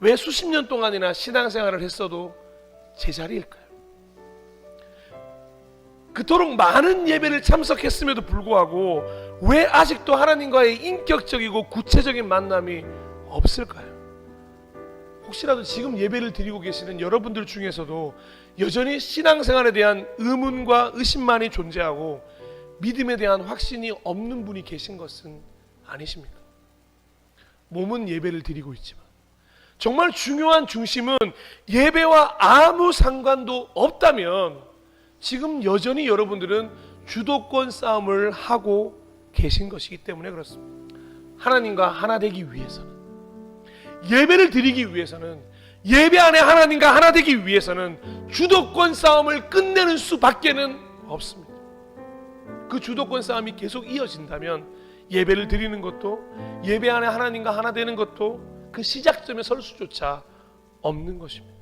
왜 수십 년 동안이나 신앙생활을 했어도 제자리일까요? 그토록 많은 예배를 참석했음에도 불구하고 왜 아직도 하나님과의 인격적이고 구체적인 만남이 없을까요? 혹시라도 지금 예배를 드리고 계시는 여러분들 중에서도 여전히 신앙생활에 대한 의문과 의심만이 존재하고 믿음에 대한 확신이 없는 분이 계신 것은 아니십니까? 몸은 예배를 드리고 있지만 정말 중요한 중심은 예배와 아무 상관도 없다면 지금 여전히 여러분들은 주도권 싸움을 하고 계신 것이기 때문에 그렇습니다. 하나님과 하나 되기 위해서는 예배를 드리기 위해서는 예배 안에 하나님과 하나 되기 위해서는 주도권 싸움을 끝내는 수밖에는 없습니다. 그 주도권 싸움이 계속 이어진다면 예배를 드리는 것도 예배 안에 하나님과 하나 되는 것도 그 시작점에 설 수조차 없는 것입니다.